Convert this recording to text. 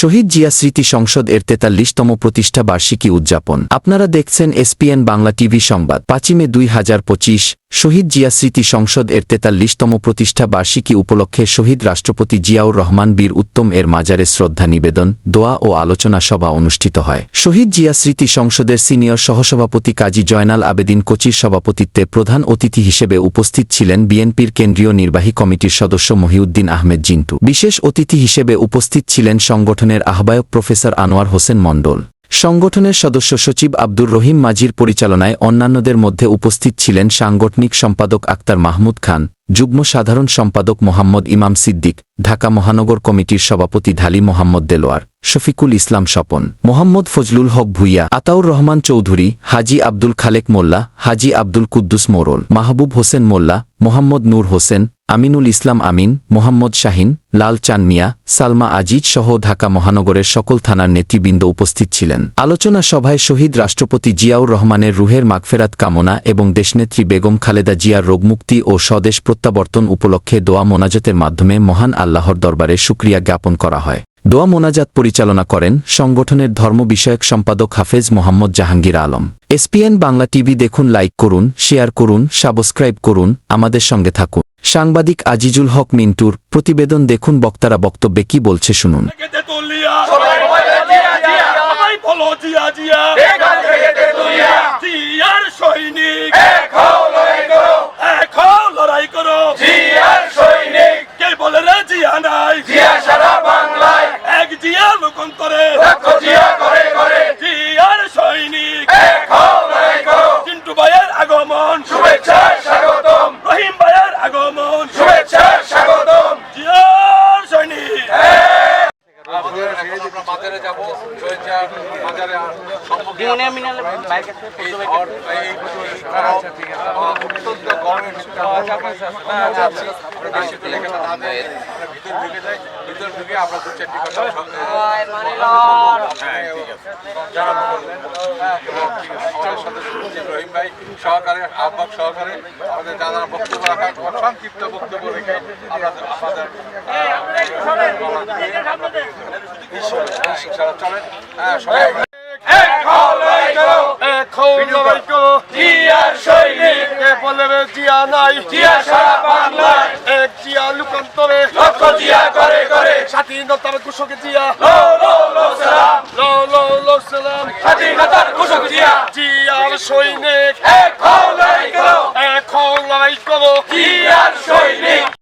শহীদ জিয়া স্মৃতি সংসদ এর তেতাল্লিশতম প্রতিষ্ঠা বার্ষিকী উদযাপন। আপনারা দেখছেন এসপিএন বাংলা টিভি সংবাদ। পাঁচই মে দুই হাজার পঁচিশ, শহীদ জিয়া স্মৃতি সংসদ এর তেতাল্লিশতম প্রতিষ্ঠা বার্ষিকী উপলক্ষে শহীদ রাষ্ট্রপতি জিয়াউর রহমান বীর উত্তম এর মাজারে শ্রদ্ধা নিবেদন, দোয়া ও আলোচনা সভা অনুষ্ঠিত হয়। শহীদ জিয়া স্মৃতি সংসদের সিনিয়র সহসভাপতি কাজী জয়নাল আবেদিন কোচির সভাপতিত্বে প্রধান অতিথি হিসেবে উপস্থিত ছিলেন বিএনপির কেন্দ্রীয় নির্বাহী কমিটির সদস্য মহিউদ্দিন আহমেদ জিন্টু। বিশেষ অতিথি হিসেবে উপস্থিত ছিলেন সংগঠনের আহ্বায়ক প্রফেসর আনোয়ার হোসেন মণ্ডল। সংগঠনের সদস্য সচিব আব্দুর রহিম মাজির পরিচালনায় অন্যান্যদের মধ্যে উপস্থিত ছিলেন সাংগঠনিক সম্পাদক আক্তার মাহমুদ খান, যুগ্ম সাধারণ সম্পাদক মোহাম্মদ ইমাম সিদ্দিক, ঢাকা মহানগর কমিটির সভাপতি ঢালি মোহাম্মদ দেলোয়ার, শফিকুল ইসলাম স্বপন, মোহাম্মদ ফজলুল হক ভুইয়া, আতাউর রহমান চৌধুরী, হাজি আব্দুল খালেক মোল্লা, হাজি আব্দুল কুদ্দুস মোরল, মাহবুব হোসেন মোল্লা, মোহাম্মদ নূর হোসেন আমিনুল ইসলাম আমিন, মোহাম্মদ শাহিন, লাল চান মিয়া সালমা আজিজ সহ ঢাকা মহানগরের সকল থানার নেতৃবৃন্দ উপস্থিত ছিলেন। আলোচনা সভায় শহীদ রাষ্ট্রপতি জিয়াউর রহমানের রুহের মাগফেরাত কামনা এবং দেশনেত্রী বেগম খালেদা জিয়ার রোগমুক্তি ও স্বদেশ প্রত্যাবর্তন উপলক্ষে দোয়া মোনাজাতের মাধ্যমে মহান আল্লাহর দরবারে সুক্রিয়া জ্ঞাপন করা হয়। দোয়া মোনাজাত পরিচালনা করেন সংগঠনের ধর্ম বিষয়ক সম্পাদক হাফেজ মোহাম্মদ জাহাঙ্গীর আলম। এসপিএন বাংলা টিভি দেখুন, লাইক করুন, শেয়ার করুন, সাবস্ক্রাইব করুন, আমাদের সঙ্গে থাকুন। সাংবাদিক আজিজুল হক মিন্টুর প্রতিবেদন দেখুন বক্তারা বক্তব্যে কি বলছে শুনুন। থেকে তেতুলিয়া সবাই বলে জিয়া জিয়া সবাই বলো জিয়া জিয়া এখান থেকে তেতুলিয়া জিয়ার সৈনিক এক হও লড়াই করো এখন লড়াই করো জিয়ার সৈনিক কে বলে রে জিয়া নাই জিয়া সারা বাংলায় এক জিয়া লোকান্তরে লক্ষ জিয়া করে করে জিয়ার সৈনিক এক হও লড়াই করো চিন্টু ভাইয়ের আগমন শুভেচ্ছা স্বাগতম রহিম ভাইয়ের আগমন শুভেচ্ছা স্বাগতম জিয়ার সৈনিক মাজারে যাব শুভেচ্ছা মাজারে সম্পর্কে এই আর এই অত্যন্ত গরমের যাচ্ছি আমরা বেশি করে এখানে না যাই আমরা ভিতরে ঢুকে যাই। ভিতরে ঢুকে আমরা দু চারটি কথা হ্যাঁ ঠিক আছে। যারা ঠিক আছে আমাদের সদস্য রহিম ভাই সহকারে আহ্বায়ক সহকারে আমাদের যারা বক্তব্য রাখার সংক্ষিপ্ত বক্তব্য রেখে আমরা আমাদের চলেন সবাই এখন জিয়ার সৈনিক বলে জিয়া নাই জিয়া সারা বাংলায় এক জিয়া লোকান্তরে লক্ষ জিয়া করে। করে স্বাধীনতার ঘোষক জিয়া লো লো লো সালাম লো লো লো সালাম স্বাধীনতার ঘোষক জিয়া জিয়ার সৈনিক এক লড়াই করো। এখন লড়াই করো জিয়ার সৈনিক